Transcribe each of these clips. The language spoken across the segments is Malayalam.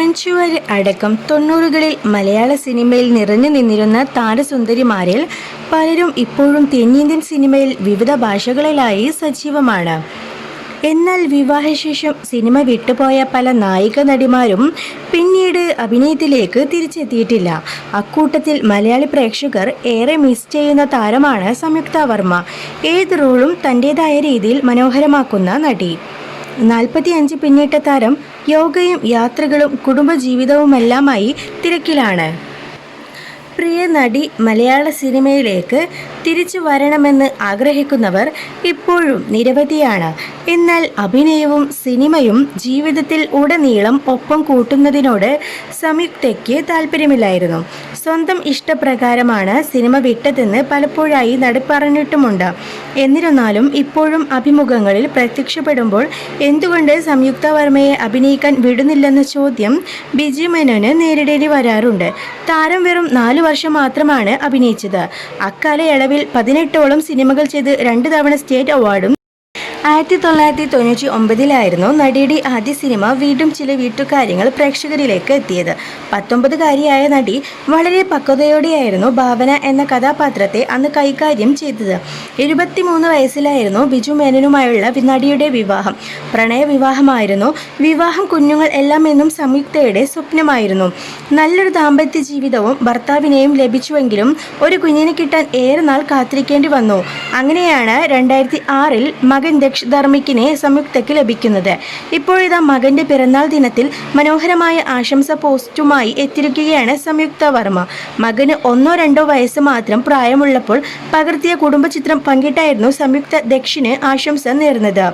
മഞ്ജുവാരി അടക്കം തൊണ്ണൂറുകളിൽ മലയാള സിനിമയിൽ നിറഞ്ഞു നിന്നിരുന്ന താരസുന്ദരിമാരിൽ പലരും ഇപ്പോഴും തെന്നിന്ത്യൻ സിനിമയിൽ വിവിധ ഭാഷകളിലായി സജീവമാണ്. എന്നാൽ വിവാഹശേഷം സിനിമ വിട്ടുപോയ പല നായിക നടിമാരും പിന്നീട് അഭിനയത്തിലേക്ക് തിരിച്ചെത്തിയിട്ടില്ല. അക്കൂട്ടത്തിൽ മലയാളി പ്രേക്ഷകർ ഏറെ മിസ് ചെയ്യുന്ന താരമാണ് സംയുക്ത വർമ്മ. ഏത് റോളും തന്റേതായ രീതിയിൽ മനോഹരമാക്കുന്ന നടി. നാൽപ്പത്തിയഞ്ച് പിന്നിട്ട താരം യോഗയും യാത്രകളും കുടുംബജീവിതവുമെല്ലാമായി തിരക്കിലാണ് പ്രിയ നടി മലയാള സിനിമയിലേക്ക് തിരിച്ചു വരണമെന്ന് ആഗ്രഹിക്കുന്നവർ ഇപ്പോഴും നിരവധിയാണ്. എന്നാൽ അഭിനയവും സിനിമയും ജീവിതത്തിൽ ഉടനീളം ഒപ്പം കൂട്ടുന്നതിനോട് സംയുക്തയ്ക്ക് താല്പര്യമില്ലായിരുന്നു സ്വന്തം ഇഷ്ടപ്രകാരമാണ് സിനിമ വിട്ടതെന്ന് പലപ്പോഴായി നടി പറഞ്ഞിട്ടുമുണ്ട്. എന്നിരുന്നാലും ഇപ്പോഴും അഭിമുഖങ്ങളിൽ പ്രത്യക്ഷപ്പെടുമ്പോൾ എന്തുകൊണ്ട് സംയുക്ത വർമ്മയെ അഭിനയിക്കാൻ വിടുന്നില്ലെന്ന ചോദ്യം ബിജി മേനോന് നേരിടേണ്ടി വരാറുണ്ട്. താരം വെറും നാലു വർഷം മാത്രമാണ് അഭിനയിച്ചത്. അക്കാലയളവിൽ പതിനെട്ടോളം സിനിമകൾ ചെയ്ത് രണ്ട് തവണ സ്റ്റേറ്റ് അവാർഡും ആയിരത്തി തൊള്ളായിരത്തി തൊണ്ണൂറ്റി ഒമ്പതിലായിരുന്നു നടിയുടെ ആദ്യ സിനിമ വീണ്ടും ചില വീട്ടുകാര്യങ്ങൾ പ്രേക്ഷകരിലേക്ക് എത്തിയത്. പത്തൊമ്പതുകാരിയായ നടി വളരെ പക്വതയോടെയായിരുന്നു ഭാവന എന്ന കഥാപാത്രത്തെ അന്ന് കൈകാര്യം ചെയ്തത്. എഴുപത്തിമൂന്ന് വയസ്സിലായിരുന്നു ബിജു മേനനുമായുള്ള നടിയുടെ വിവാഹം. പ്രണയ വിവാഹമായിരുന്നു. വിവാഹം കുഞ്ഞുങ്ങൾ എല്ലാം എന്നും സംയുക്തയുടെ സ്വപ്നമായിരുന്നു. നല്ലൊരു ദാമ്പത്യ ജീവിതവും ഭർത്താവിനെയും ലഭിച്ചുവെങ്കിലും ഒരു കുഞ്ഞിനെ കിട്ടാൻ ഏറെ നാൾ കാത്തിരിക്കേണ്ടി വന്നു. അങ്ങനെയാണ് രണ്ടായിരത്തി ആറിൽ മകൻ ദക്ഷ് ധർമ്മിക്കിനെ സംയുക്തയ്ക്ക് ലഭിക്കുന്നത്. ഇപ്പോഴിതാ മകന്റെ പിറന്നാൾ ദിനത്തിൽ മനോഹരമായ ആശംസ പോസ്റ്റുമായി എത്തിയിരിക്കുകയാണ് സംയുക്ത വർമ്മ. മകന് ഒന്നോ രണ്ടോ വയസ്സ് മാത്രം പ്രായമുള്ളപ്പോൾ പകർത്തിയ കുടുംബ ചിത്രം പങ്കിട്ടായിരുന്നു സംയുക്ത ദക്ഷിന് ആശംസ നേർന്നത്.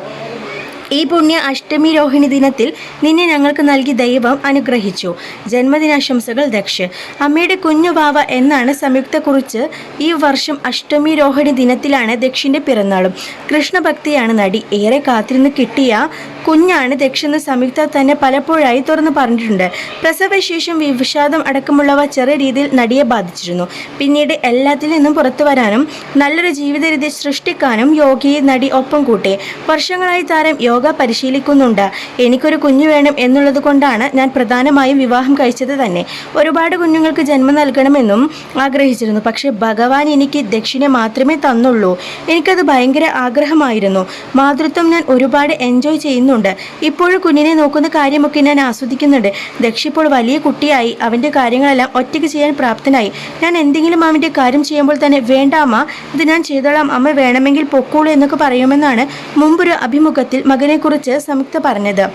ഈ പുണ്യ അഷ്ടമി രോഹിണി ദിനത്തിൽ നിന്നെ ഞങ്ങൾക്ക് നൽകി ദൈവം അനുഗ്രഹിച്ചു. ജന്മദിനാശംസകൾ ദക്ഷ് അമ്മയുടെ കുഞ്ഞു വാവ എന്നാണ് സംയുക്ത കുറിച്ച് ഈ വർഷം അഷ്ടമി രോഹിണി ദിനത്തിലാണ് ദക്ഷിന്റെ പിറന്നാളും. കൃഷ്ണഭക്തിയാണ് നടി. ഏറെ കാത്തിരുന്ന് കിട്ടിയ കുഞ്ഞാണ് ദക്ഷെന്ന് സംയുക്ത തന്നെ പലപ്പോഴായി തുറന്നു പറഞ്ഞിട്ടുണ്ട്. പ്രസവശേഷം വിഷാദം അടക്കമുള്ളവ ചെറിയ രീതിയിൽ നടിയെ ബാധിച്ചിരുന്നു. പിന്നീട് എല്ലാത്തിൽ നിന്നും പുറത്തു വരാനും നല്ലൊരു ജീവിത രീതി സൃഷ്ടിക്കാനും യോഗിയെ നടി ഒപ്പം കൂട്ടി. വർഷങ്ങളായി താരം യോഗ പരിശീലിക്കുന്നുണ്ട്. എനിക്കൊരു കുഞ്ഞു വേണം എന്നുള്ളത് കൊണ്ടാണ് ഞാൻ പ്രധാനമായും വിവാഹം കഴിച്ചത് തന്നെ. ഒരുപാട് കുഞ്ഞുങ്ങൾക്ക് ജന്മം നൽകണമെന്നും ആഗ്രഹിച്ചിരുന്നു. പക്ഷേ ഭഗവാൻ എനിക്ക് ദക്ഷിണ മാത്രമേ തന്നുള്ളൂ. എനിക്കത് ഭയങ്കര ആഗ്രഹമായിരുന്നു. മാതൃത്വം ഞാൻ ഒരുപാട് എൻജോയ് ചെയ്യുന്നുണ്ട്. ഇപ്പോഴും കുഞ്ഞിനെ നോക്കുന്ന കാര്യമൊക്കെ ഞാൻ ആസ്വദിക്കുന്നുണ്ട്. ദക്ഷിപ്പോൾ വലിയ കുട്ടിയായി. അവന്റെ കാര്യങ്ങളെല്ലാം ഒറ്റയ്ക്ക് ചെയ്യാൻ പ്രാപ്തനായി. ഞാൻ എന്തെങ്കിലും അവന്റെ കാര്യം ചെയ്യുമ്പോൾ തന്നെ വേണ്ട അമ്മ. ഇത് ഞാൻ ചെയ്തോളാം. അമ്മ വേണമെങ്കിൽ പൊക്കോളൂ എന്നൊക്കെ പറയുമെന്നാണ് മുമ്പൊരു അഭിമുഖത്തിൽ മകനെക്കുറിച്ച് സംയുക്ത പറഞ്ഞത്.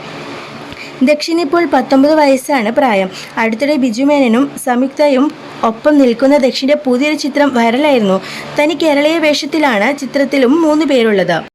ദക്ഷിണിപ്പോൾ പത്തൊമ്പത് വയസ്സാണ് പ്രായം. അടുത്തിടെ ബിജു മേനനും സംയുക്തയും ഒപ്പം നിൽക്കുന്ന ദക്ഷിന്റെ പുതിയൊരു ചിത്രം വൈറലായിരുന്നു. തനി കേരളീയ വേഷത്തിലാണ് ചിത്രത്തിലും മൂന്ന് പേരുള്ളത്.